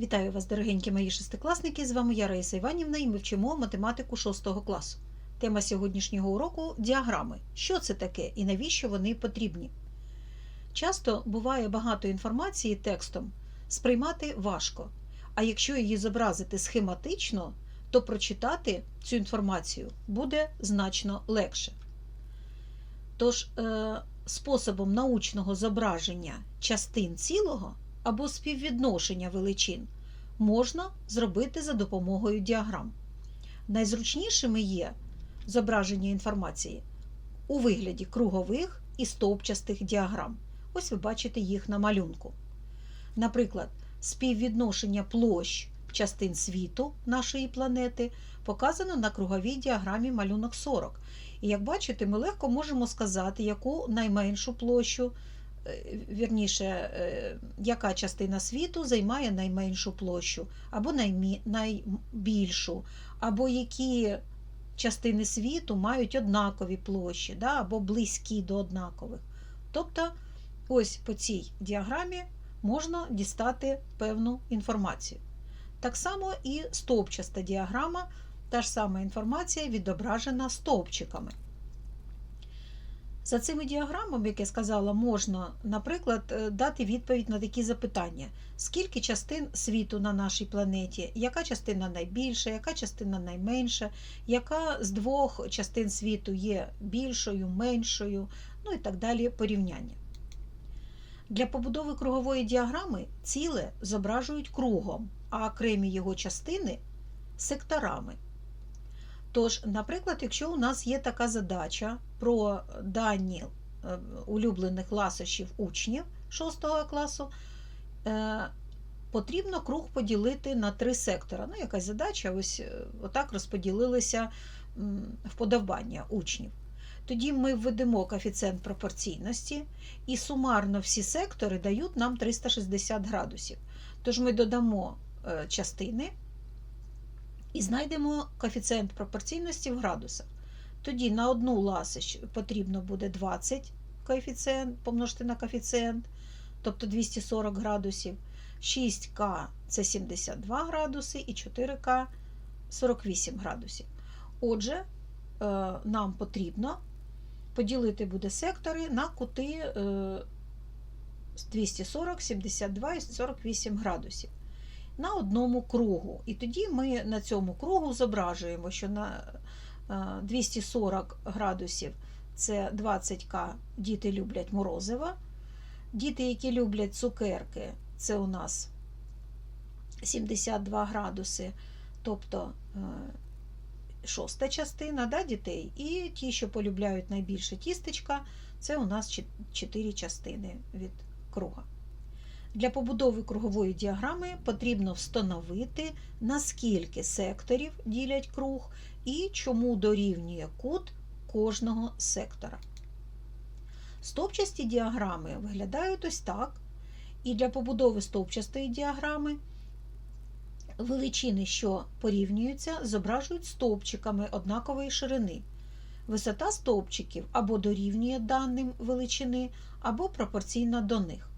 Вітаю вас, дорогенькі мої шестикласники! З вами я Раїса Іванівна і ми вчимо математику 6 класу. Тема сьогоднішнього уроку діаграми. Що це таке і навіщо вони потрібні? Часто буває багато інформації текстом сприймати важко, а якщо її зобразити схематично, то прочитати цю інформацію буде значно легше. Тож, е, способом научного зображення частин цілого або співвідношення величин можна зробити за допомогою діаграм. Найзручнішими є зображення інформації у вигляді кругових і стовпчастих діаграм. Ось ви бачите їх на малюнку. Наприклад, співвідношення площ частин світу нашої планети показано на круговій діаграмі малюнок 40. І як бачите, ми легко можемо сказати, яку найменшу площу вірніше, е, яка частина світу займає найменшу площу, або найбільшу, або які частини світу мають однакові площі, да, або близькі до однакових. Тобто, ось по цій діаграмі можна дістати певну інформацію. Так само і стовпчаста діаграма, та ж сама інформація відображена стовпчиками. За цими діаграмами, як я сказала, можна, наприклад, е, дати відповідь на такі запитання: скільки частин світу на нашій планеті, яка частина найбільша, яка частина найменша, яка з двох частин світу є більшою, меншою, ну і так далі порівняння. Для побудови кругової діаграми ціле зображують кругом, а окремі його частини секторами. Тож, наприклад, якщо у нас є така задача про дані е, улюблених ласощів учнів 6 класу, е, потрібно круг поділити на три сектора. Ну, якась задача, ось е, отак розподілилися вподобання учнів. Тоді ми введемо коефіцієнт пропорційності, і сумарно всі сектори дають нам 360 градусів. Тож ми додамо частини і знайдемо коефіцієнт пропорційності в градусах. Тоді на одну ласощ потрібно буде 20 коефіцієнт, помножити на коефіцієнт, тобто 240 градусів. 6К це 72 градуси і 4К 48 градусів. Отже, е, нам потрібно поділити буде сектори на кути е, 240, 72 і 48 градусів на одному кругу. І тоді ми на цьому кругу зображуємо, що на е, 240 градусів це 20К діти люблять морозива. Діти, які люблять цукерки, це у нас 72 градуси, тобто е, шоста частина да, дітей. І ті, що полюбляють найбільше тістечка, це у нас 4 частини від круга. Для побудови кругової діаграми потрібно встановити, наскільки секторів ділять круг і чому дорівнює кут кожного сектора. Стовпчасті діаграми виглядають ось так. І для побудови стовпчастої діаграми величини, що порівнюються, зображують стовпчиками однакової ширини. Висота стовпчиків або дорівнює даним величини, або пропорційна до них.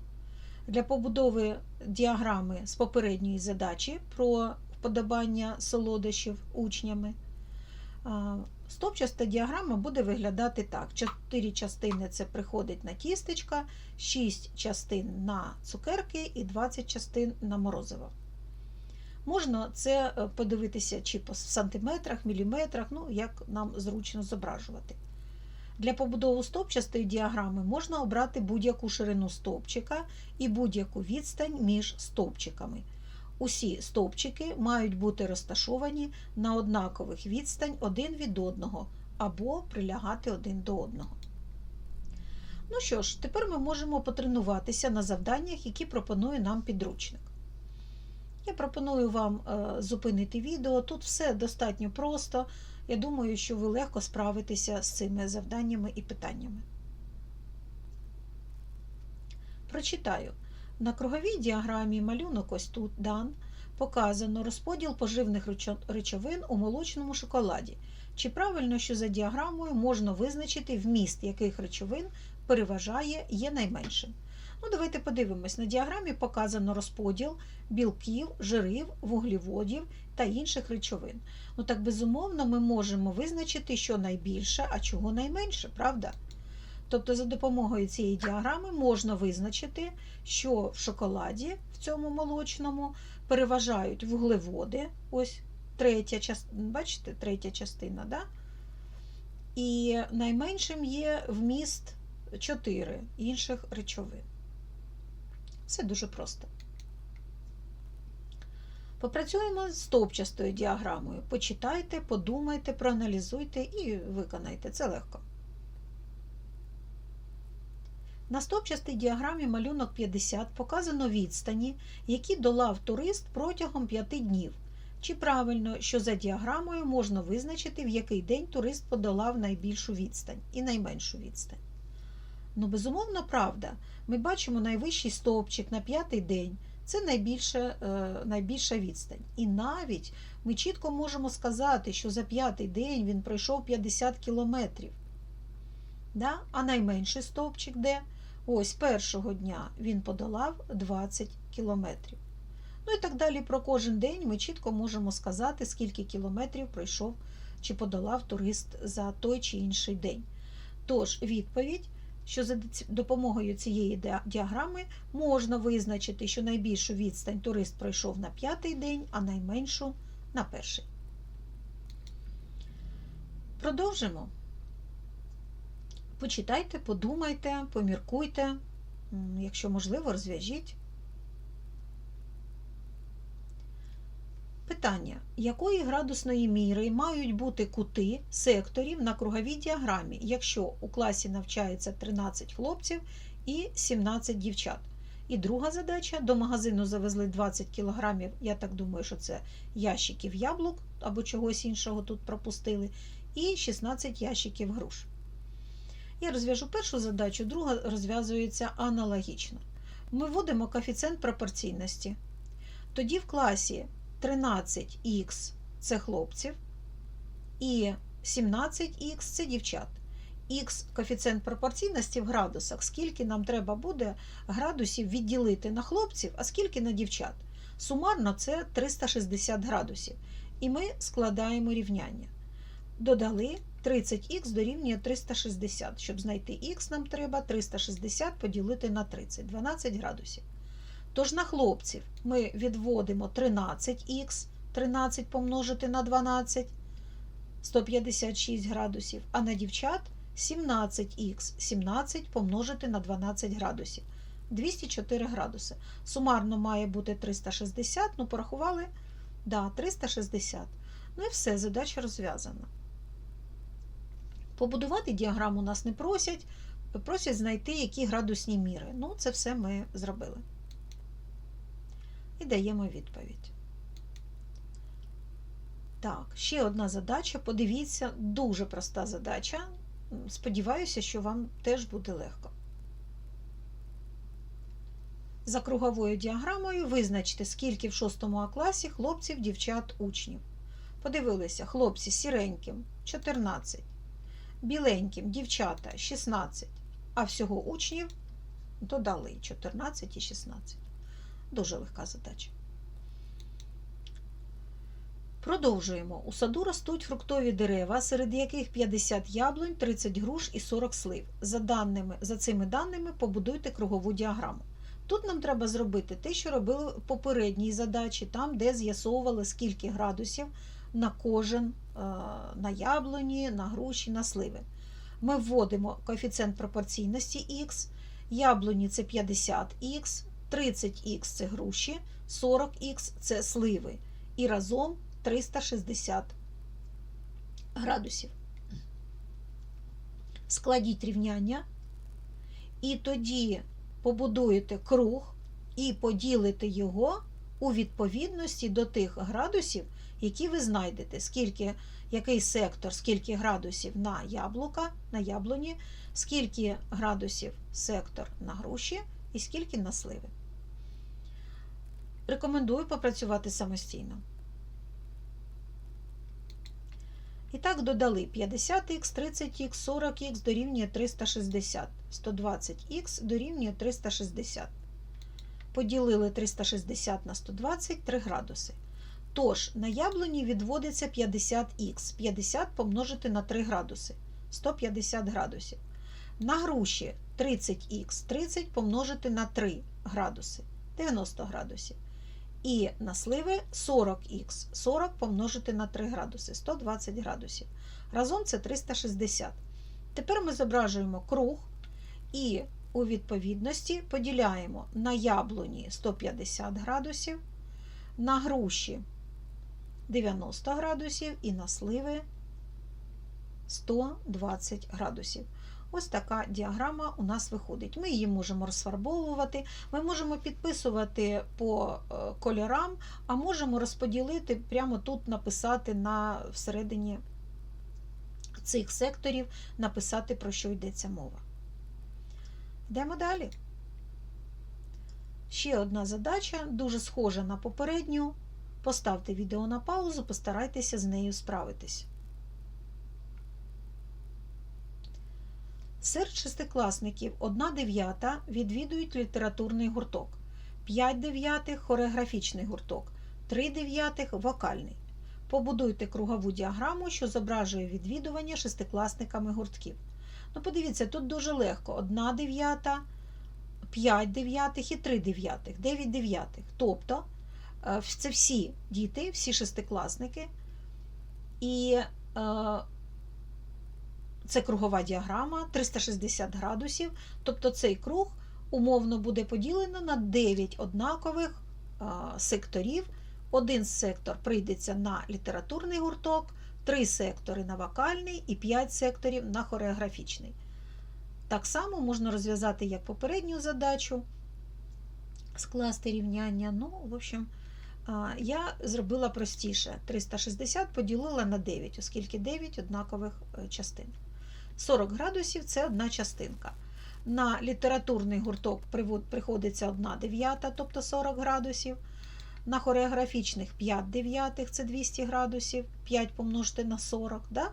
Для побудови діаграми з попередньої задачі про вподобання солодощів учнями. Стопчаста діаграма буде виглядати так: 4 частини це приходить на тістечка, 6 частин на цукерки і 20 частин на морозиво. Можна це е, подивитися чи по сантиметрах, міліметрах, ну, як нам зручно зображувати. Для побудови стовпчастої діаграми можна обрати будь-яку ширину стовпчика і будь-яку відстань між стовпчиками. Усі стовпчики мають бути розташовані на однакових відстань один від одного або прилягати один до одного. Ну що ж, тепер ми можемо потренуватися на завданнях, які пропонує нам підручник. Я пропоную вам е, зупинити відео. Тут все достатньо просто. Я думаю, що ви легко справитеся з цими завданнями і питаннями. Прочитаю. На круговій діаграмі малюнок ось тут дан показано розподіл поживних речовин у молочному шоколаді. Чи правильно, що за діаграмою можна визначити вміст яких речовин переважає є найменшим? Ну, давайте подивимось. На діаграмі показано розподіл білків, жирів, вуглеводів та інших речовин. Ну так безумовно ми можемо визначити, що найбільше, а чого найменше, правда? Тобто, за допомогою цієї діаграми можна визначити, що в шоколаді, в цьому молочному, переважають вуглеводи, ось третя частина, бачите, третя частина, да? і найменшим є вміст 4 інших речовин. Все дуже просто. Попрацюємо з стовпчастою діаграмою. Почитайте, подумайте, проаналізуйте і виконайте. Це легко. На стовпчастій діаграмі малюнок 50 показано відстані, які долав турист протягом 5 днів. Чи правильно, що за діаграмою можна визначити, в який день турист подолав найбільшу відстань і найменшу відстань? Ну, безумовно, правда. Ми бачимо найвищий стовпчик на п'ятий день. Це найбільша, е, найбільша відстань. І навіть ми чітко можемо сказати, що за п'ятий день він пройшов 50 кілометрів. Да? А найменший стовпчик де? Ось першого дня він подолав 20 кілометрів. Ну і так далі про кожен день ми чітко можемо сказати, скільки кілометрів пройшов чи подолав турист за той чи інший день. Тож, відповідь, що за допомогою цієї діаграми можна визначити, що найбільшу відстань турист пройшов на п'ятий день, а найменшу на перший. Продовжимо. Почитайте, подумайте, поміркуйте, якщо можливо, розв'яжіть. Питання: якої градусної міри мають бути кути секторів на круговій діаграмі, якщо у класі навчається 13 хлопців і 17 дівчат? І друга задача: до магазину завезли 20 кілограмів, я так думаю, що це ящиків яблук або чогось іншого тут пропустили, і 16 ящиків груш. Я розв'яжу першу задачу, друга розв'язується аналогічно. Ми вводимо коефіцієнт пропорційності. Тоді в класі 13х це хлопців, і 17х це дівчат. Х коефіцієнт пропорційності в градусах, скільки нам треба буде градусів відділити на хлопців, а скільки на дівчат. Сумарно це 360 градусів. І ми складаємо рівняння. Додали 30х дорівнює 360. Щоб знайти х, нам треба 360 поділити на 30, 12 градусів. Тож на хлопців ми відводимо 13х, 13 помножити на 12, 156 градусів, а на дівчат 17х, 17 помножити на 12 градусів, 204 градуси. Сумарно має бути 360, ну порахували, да, 360. Ну і все, задача розв'язана. Побудувати діаграму нас не просять, просять знайти, які градусні міри. Ну, це все ми зробили. І даємо відповідь. Так, ще одна задача. Подивіться, дуже проста задача. Сподіваюся, що вам теж буде легко. За круговою діаграмою визначте, скільки в 6 А класі хлопців, дівчат, учнів. Подивилися, хлопці сіреньким 14, біленьким дівчата 16, а всього учнів додали 14 і 16. Дуже легка задача. Продовжуємо. У саду ростуть фруктові дерева, серед яких 50 яблунь, 30 груш і 40 слив. За даними, за цими даними побудуйте кругову діаграму. Тут нам треба зробити те, що робили в попередній задачі, там, де з'ясовували, скільки градусів на кожен е, на яблуні, на груші, на сливи. Ми вводимо коефіцієнт пропорційності х, яблуні це 50х, 30х це груші, 40х це сливи. І разом 360 градусів. Складіть рівняння, і тоді побудуєте круг і поділите його у відповідності до тих градусів, які ви знайдете, скільки, який сектор, скільки градусів на яблука, на яблуні, скільки градусів сектор на груші і скільки на сливи. Рекомендую попрацювати самостійно. І так додали 50х, 30х, 40х дорівнює 360. 120х дорівнює 360. Поділили 360 на 120 3 градуси. Тож, на яблуні відводиться 50х. 50 помножити на 3 градуси. 150 градусів. На груші 30х. 30 помножити на 3 градуси. 90 градусів. І на сливи 40х. 40 помножити на 3 градуси. 120 градусів. Разом це 360. Тепер ми зображуємо круг і у відповідності поділяємо на яблуні 150 градусів, на груші 90 градусів і на сливи 120 градусів. Ось така діаграма у нас виходить. Ми її можемо розфарбовувати, ми можемо підписувати по е, кольорам, а можемо розподілити, прямо тут написати на всередині цих секторів, написати, про що йдеться мова. Йдемо далі. Ще одна задача, дуже схожа на попередню. Поставте відео на паузу, постарайтеся з нею справитись. Серед шестикласників 1 дев'ята відвідують літературний гурток, 5 дев'ятих хореографічний гурток, 3 дев'ятих вокальний. Побудуйте кругову діаграму, що зображує відвідування шестикласниками гуртків. Ну, подивіться, тут дуже легко: 1 дев'ята, 5 дев'ятих і 3 дев'ятих, 9 дев'ятих. Тобто е, це всі діти, всі шестикласники. І е, це кругова діаграма 360 градусів. Тобто цей круг умовно буде поділено на 9 однакових секторів. Один сектор прийдеться на літературний гурток, три сектори на вокальний і 5 секторів на хореографічний. Так само можна розв'язати як попередню задачу, скласти рівняння. Ну, в общем, я зробила простіше. 360 поділила на 9, оскільки 9 однакових е, частин. 40 градусів це одна частинка. На літературний гурток приходиться 1 дев'ята, тобто 40 градусів. На хореографічних 5 дев'ятих це 200 градусів, 5 помножити на 40. Да?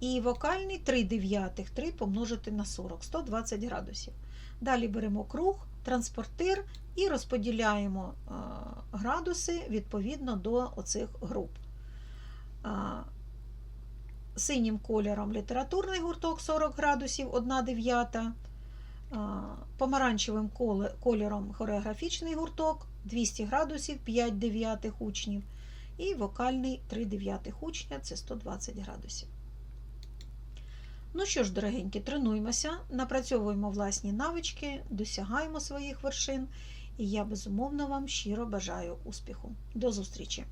І вокальний 3 дев'ятих, 3 помножити на 40, 120 градусів. Далі беремо круг, транспортир і розподіляємо градуси відповідно до оцих груп. Синім кольором літературний гурток 40 градусів, 1 дев'ята. Помаранчевим кольором хореографічний гурток 200 градусів, 5 дев'ятих учнів. І вокальний 3 дев'ятих учня це 120 градусів. Ну що ж, дорогенькі, тренуємося, напрацьовуємо власні навички, досягаємо своїх вершин. І я безумовно вам щиро бажаю успіху. До зустрічі!